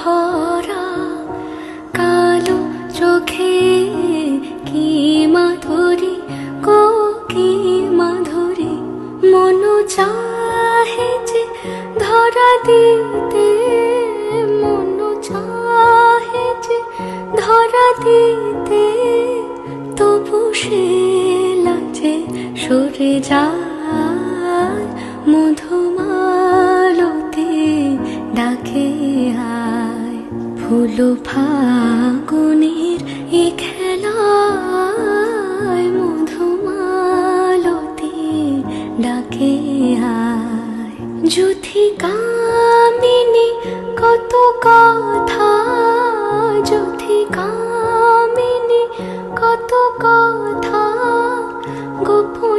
ভরা কালো চোখে কি মাধুরী, কো কি মাধুরী? মন চাহে যে ধরা দিতে, মন চাহে যে ধরা দিতে। তবু সে লাজে সরে যায় মধুমালতে ডাকে আয় হলো ফাগুনের এ খেলা মধুমালতি ডাকে যুথি কামিনী, কত কথা। যুথি কামিনী, কত কথা। গোপন